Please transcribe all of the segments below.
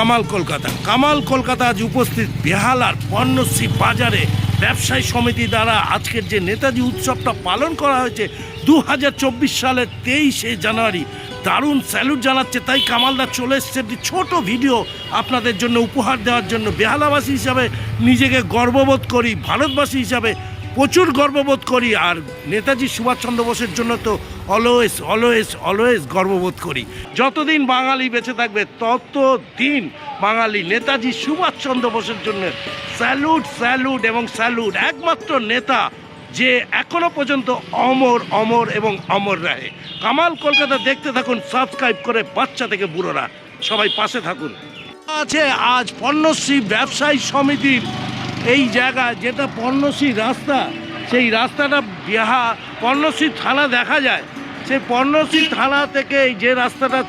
কামাল কলকাতা। কামাল কলকাতা আজ উপস্থিত বেহালার পণ্যশ্রী বাজারে ব্যবসায়ী সমিতি দ্বারা আজকের যে নেতাজি উৎসবটা পালন করা হয়েছে দু হাজার চব্বিশ সালের তেইশে জানুয়ারি। দারুণ স্যালুট জানাচ্ছে, তাই কামালদা চলে এসছে একটি ছোট ভিডিও আপনাদের জন্য উপহার দেওয়ার জন্য। বেহালাবাসী হিসাবে নিজেকে গর্ববোধ করি, ভারতবাসী হিসাবে প্রচুর গর্ববোধ করি আর নেতাজি সুভাষচন্দ্র বোসের জন্য তো অলওয়েজ অলওয়েজ অলওয়েজ গর্ববোধ করি। যতদিন বাঙালি বেঁচে থাকবে, ততদিন বাঙালি নেতাজি সুভাষচন্দ্র বোসের জন্য স্যালুট স্যালুট এবং স্যালুট, একমাত্র নেতা যে এখনও পর্যন্ত অমর অমর এবং অমর রাহে। কামাল কলকাতা দেখতে থাকুন, সাবস্ক্রাইব করে বাচ্চা থেকে বুড়োরা। সবাই পাশে থাকুন। আছে আজ পণ্যশ্রী ব্যবসায়ী সমিতির এই জায়গা, যেটা পর্ণশ্রী রাস্তা, সেই রাস্তাটা বিহা, পর্ণশ্রী থানা দেখা যায়। সেই পর্ণশ্রী থানা থেকে যে রাস্তাটা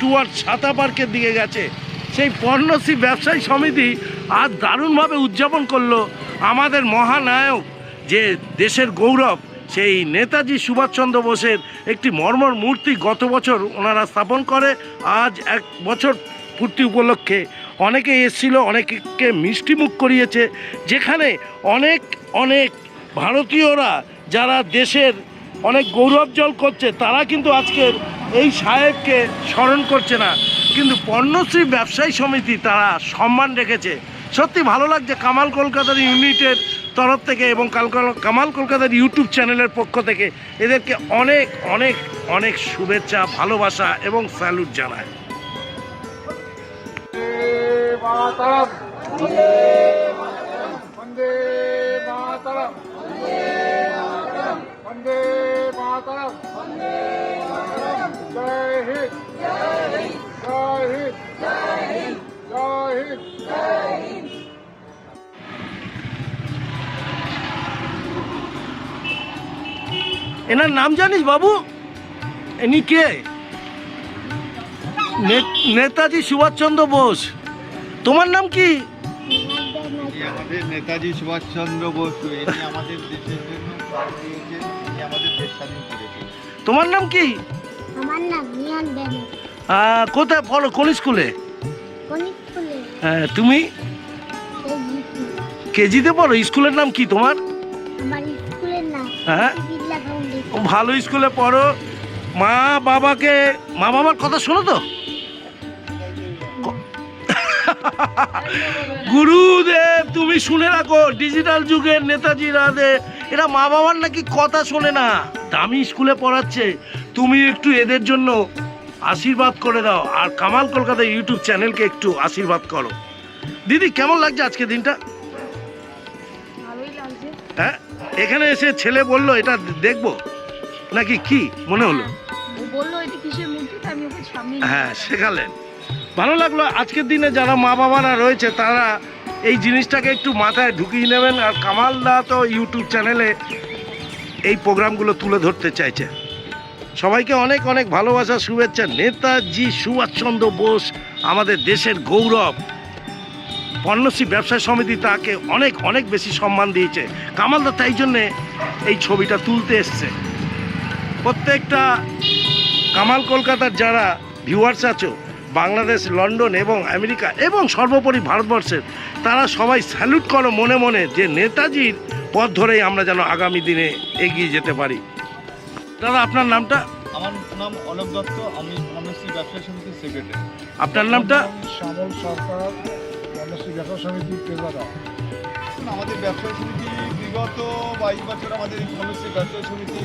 টুয়ার্ড ছাতা পার্কের দিকে গেছে, সেই পর্ণশ্রী ব্যবসায়ী সমিতি আজ দারুণভাবে উদযাপন করল আমাদের মহানায়ক, যে দেশের গৌরব, সেই নেতাজি সুভাষচন্দ্র বোসের একটি মর্মর মূর্তি গত বছর ওনারা স্থাপন করে, আজ এক বছর পূর্তি উপলক্ষে অনেকে এসেছিল অনেকে মিষ্টি মুখ করিয়েছে, যেখানে অনেক অনেক ভারতীয়রা যারা দেশের অনেক গৌরবজল করছে, তারা কিন্তু আজকের এই সাহেবকে স্মরণ করছে না। কিন্তু পণ্যশ্রী ব্যবসায়ী সমিতি তারা সম্মান রেখেছে। সত্যি ভালো লাগছে কামাল কলকাতার ইউনিটের তরফ থেকে এবং কামাল কলকাতার ইউটিউব চ্যানেলের পক্ষ থেকে এদেরকে অনেক অনেক অনেক শুভেচ্ছা, ভালোবাসা এবং স্যালুট জানায়। মাতারাম। বন্দে মাতারাম। বন্দে মাতারাম। এনার নাম জানিস বাবু? ইনি কে? নেতাজি সুভাষচন্দ্র বোস। তোমার নাম কি? আমাদের নেতাজি সুভাষচন্দ্র বসু ইনি আমাদের দেশের জন্য প্রাণ দিয়েছেন ইনি আমাদের দেশ স্বাধীন করেছেন। তোমার নাম কি? আমার নাম নিয়ন আহ, কোথায়? পড়ো কোন স্কুলে? হ্যাঁ, তুমি? কেজিতে। পড়ো স্কুলের নাম কি তোমার? আমার স্কুলের নাম হ্যাঁ? বিড়লা ফাউন্ডেশন। ভালো স্কুলে পড়ো। মা বাবাকে মা বাবার কথা শোনো তো? গুরুদেব তুমি শুনে রাখো ডিজিটাল যুগের নেতাজি রাধে এরা মা বাবার নাকি কথা শোনে না। দামি স্কুলে পড়াচ্ছে। তুমি একটু এদের জন্য আশীর্বাদ করে দাও আর কামাল কলকাতা ইউটিউব চ্যানেলকে একটু আশীর্বাদ করো। দিদি কেমন লাগছে আজকে দিনটা? হ্যাঁ এখানে এসে ছেলে বলল এটা দেখব। নাকি কি? মনে হলো। বলল এটা কিসের মূর্তি? আমি ওকে সামনে হ্যাঁ শেখালেন। ভালো লাগল। আজকের দিনে যারা মা বাবারা রয়েছে, তারা এই জিনিসটাকে একটু মাথায় ঢুকিয়ে নেবেন। আর কামালদা তো ইউটিউব চ্যানেলে এই প্রোগ্রামগুলো তুলে ধরতে চাইছে। সবাইকে অনেক অনেক ভালোবাসা, শুভেচ্ছা। নেতাজি সুভাষচন্দ্র বোস আমাদের দেশের গৌরব। পণ্যশ্রী ব্যবসায় সমিতি তাকে অনেক অনেক বেশি সম্মান দিয়েছে। কামালদা তাই জন্যে এই ছবিটা তুলতে এসছে। প্রত্যেকটা কামাল কলকাতার যারা ভিউয়ার্স আছো বাংলাদেশ লন্ডন এবং আমেরিকা এবং সর্বোপরি ভারতবর্ষের তারা সবাই স্যালুট করো মনে মনে যে নেতাজির পথ ধরেই আমরা যেন আগামী দিনে এগিয়ে যেতে পারি। দাদা আপনার নামটা? আমার নাম অলোক দত্ত আমি কর্মশ্রী ব্যবসা সমিতির সেক্রেটারি আপনার নামটা? শ্যামল সরকার কর্মশ্রী ব্যবসা সমিতি পেশাদা আমাদের ব্যবসা সমিতি বিগত বাইশ বছর আমাদের কর্মশ্রী ব্যবসা সমিতি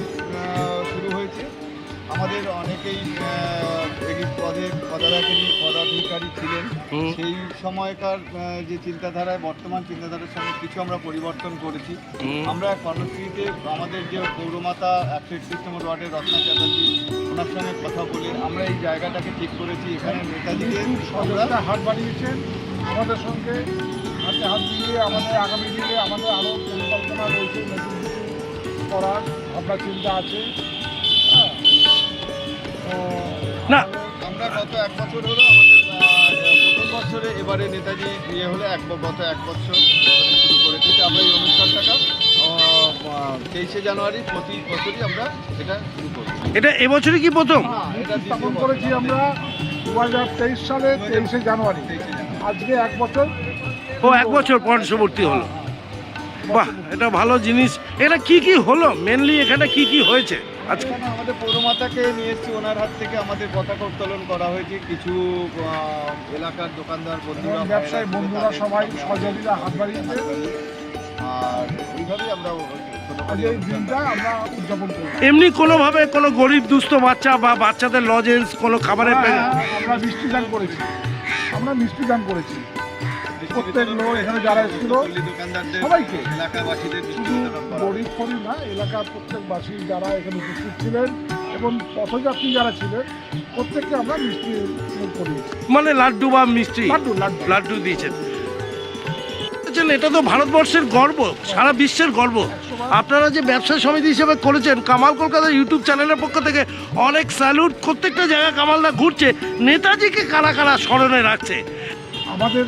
শুরু হয়েছে। আমাদের অনেকেই এই পদে পদাধিকারী পদাধিকারী ছিলেন। সেই সময়কার যে চিন্তাধারায় বর্তমান চিন্তাধারার সঙ্গে কিছু আমরা পরিবর্তন করেছি। আমরা কর্মসূচিতে আমাদের যে পৌরমাতা একশো একত্রিশ নম্বর ওয়ার্ডের রত্না চ্যাটার্জি ওনার সঙ্গে কথা বলে আমরা এই জায়গাটাকে ঠিক করেছি। এখানে নেতাজিকে সদস্যরা হাত বাড়িয়েছেন আমাদের সঙ্গে। হাতে হাত দিয়ে আমাদের আগামী দিনে আমাদের আরও পরিকল্পনা রয়েছে নতুন করার। ভাবনা চিন্তা আছে? না। আমরা গত এক বছর হলো আমাদের প্রথম বছরে এবারে নেতাজি ইয়ে হলো এক গত এক বছর শুরু আমরা এই অনুষ্ঠানটাকে তেইশে জানুয়ারি প্রতি বছরই আমরা এটা শুরু এটা এবছরই কি প্রথম? এটা স্থাপন করেছি আমরা দু হাজার তেইশ সালে তেইশে জানুয়ারি। আজকে এক বছর। ও এক বছর পঞ্চবর্তী হলো। বাহ এটা ভালো জিনিস। এটা কি কি হলো? মেনলি এখানে কি কি হয়েছে? আজকে এখানে আমাদের পৌরমাতাকে নিয়ে এসেছি ওনার হাত থেকে আমাদের পতাকা উত্তোলন করা হয়েছে। কিছু এলাকার দোকানদার বন্ধুরা ব্যবসায়ী বন্ধুরা সবাই সহযোগিতা হাত বাড়িয়েছে। আর এইভাবেই আমরা এমনি কোনোভাবে কোনো গরিব দুস্থ বাচ্চা বা বাচ্চাদের লজেন্স কোনো খাবারের হ্যাঁ, হ্যাঁ, আমরা মিষ্টি দান করেছি। আমরা মিষ্টি দান করেছি। প্রত্যেক লোক এখানে যারা এসেছিল সবাইকে। শুধু গরিব ফরিব না এলাকার প্রত্যেকবাসী যারা এখানে উপস্থিত ছিলেন এবং পথযাত্রী যারা ছিলেন প্রত্যেককে আমরা মিষ্টি করিয়েছি মানে লাড্ডু বা মিষ্টি? লাড্ডু লাড্ডু। লাড্ডু দিয়েছেন। এটা তো ভারতবর্ষের গর্ব সারা বিশ্বের গর্ব। আপনারা যে ব্যবসা সমিতি হিসেবে করেছেন কামাল কলকাতা ইউটিউব চ্যানেলের পক্ষ থেকে অনেক স্যালুট প্রত্যেকটা জায়গায় কামালদা ঘুরছে। নেতাজিকে কারা কারা স্মরণে রাখছে? আমাদের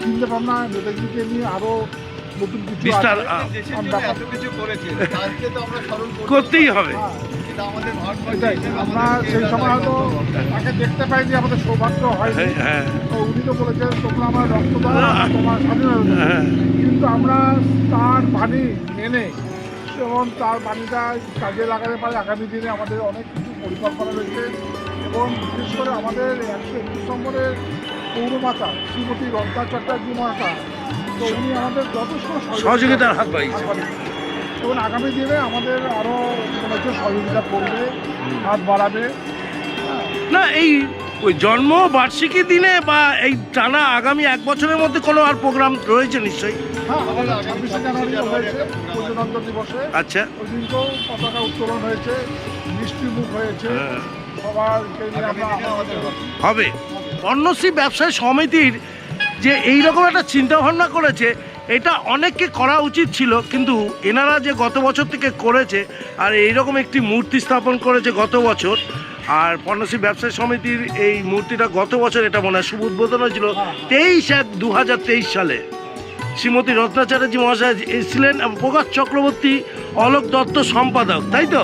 চিন্তা ভাবনা নেতাজিকে নিয়ে আরও নতুন কিছু এত কিছু করেছে তো আমরা স্মরণ করতেই হবে। আমরা সেই সময় হয়তো তাকে দেখতে পাইনি আমাদের সৌভাগ্য হয়নি। হ্যাঁ, হ্যাঁ। তো উনি তো বলেছেন তোমরা আমার রক্ত তোমার স্বাধীনতা হ্যাঁ। কিন্তু আমরা তার বাণী মেনে এবং তার বাণীটা কাজে লাগাতে পারে আগামী দিনে আমাদের অনেক কিছু পরিকল্পনা রয়েছে। এবং বিশেষ করে আমাদের একশো একুশ নম্বরের পৌরমাতা শ্রীমতী রন্তা চট্টোপাধ্যায় মহাশা তো উনি আমাদের যথেষ্ট সহযোগিতার হাত বাড়িয়েছে। এবং আগামী দিনে আমাদের আরও কোনো কিছু সহযোগিতা করবে হাত বাড়াবে না এই ওই জন্ম বার্ষিকী দিনে বা এই টানা আগামী এক বছরের মধ্যে কোনো আর প্রোগ্রাম রয়েছে নিশ্চয়ই হ্যাঁ আমাদের আগামী ছাব্বিশে 26 জানুয়ারি জানুয়ারি হয়েছে একটা program আছে। প্রজাতন্ত্র দিবসে আচ্ছা ওই দিনকেও পতাকা উত্তোলন হয়েছে মিষ্টি মুখ হয়েছে হ্যাঁ। আমাদের হবে। পর্ণশ্রী ব্যবসায়ী সমিতির যে এই রকম একটা চিন্তাভাবনা করেছে, এটা অনেককে করা উচিত ছিল, কিন্তু এনারা যে গত বছর থেকে করেছে, আর এই রকম একটি মূর্তি স্থাপন করেছে গত বছর, আর পর্ণশ্রী ব্যবসায়ী সমিতির এই মূর্তিটা গত বছর এটা মনে হয় শুভ উদ্বোধন হয়েছিল, তেইশ এক দু সালে। শ্রীমতী রত্না চ্যাটার্জি মহাশয় এসেছিলেন প্রকাশ চক্রবর্তী অলোক দত্ত সম্পাদক, তাই তো?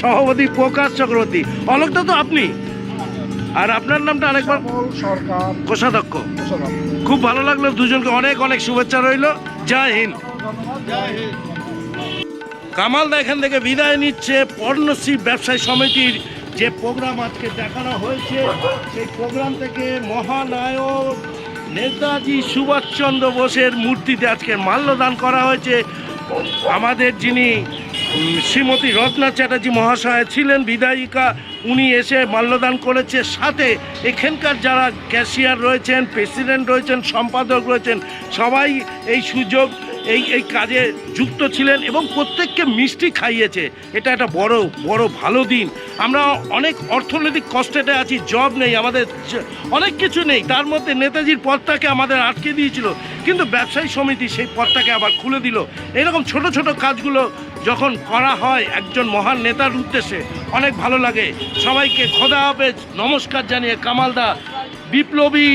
সভাপতি প্রকাশ চক্রবর্তী। অলোক দত্ত, আপনি? আর আপনার নামটা আরেকবার? সরকার। কোষাধ্যক্ষ। খুব ভালো লাগল দুজনকে অনেক অনেক শুভেচ্ছা রইল। জয় হিন্দ। ধন্যবাদ জয় হিন্দ। কামালদা এখান থেকে বিদায় নিচ্ছে। পর্ণশ্রী ব্যবসায়ী সমিতির যে প্রোগ্রাম আজকে দেখানো হয়েছে সেই প্রোগ্রাম থেকে মহানায়ক নেতাজি সুভাষচন্দ্র বোসের মূর্তিতে আজকে মাল্যদান করা হয়েছে। আমাদের যিনি শ্রীমতী রত্না চ্যাটার্জি মহাশয় ছিলেন বিধায়িকা। উনি এসে মাল্যদান করেছে। সাথে এখানকার যারা ক্যাশিয়ার রয়েছেন, প্রেসিডেন্ট রয়েছেন, সম্পাদক রয়েছেন, সবাই এই সুযোগ, এই এই কাজে যুক্ত ছিলেন এবং প্রত্যেককে মিষ্টি খাইয়েছে। এটা একটা বড় বড় ভালো দিন। আমরা অনেক অর্থনৈতিক কষ্টেতে আছি জব নেই আমাদের, অনেক কিছু নেই। তার মধ্যে নেতাজির পথটাকে আমাদের আটকে দিয়েছিল। কিন্তু ব্যবসায়ী সমিতি সেই পথটাকে আবার খুলে দিল। এরকম ছোট ছোট কাজগুলো যখন করা হয় একজন মহান নেতার উদ্দেশ্যে, অনেক ভালো লাগে। সবাইকে খোদা হাফেজ, নমস্কার জানিয়ে কামালদা বিপ্লবী,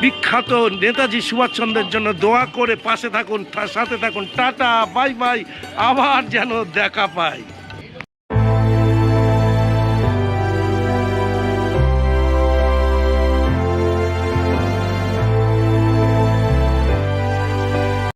বিখ্যাত নেতাজি সুভাষচন্দ্রের জন্য দোয়া করে পাশে থাকুন, সাথে থাকুন, টাটা, বাই বাই, আবার যেন দেখা পাই।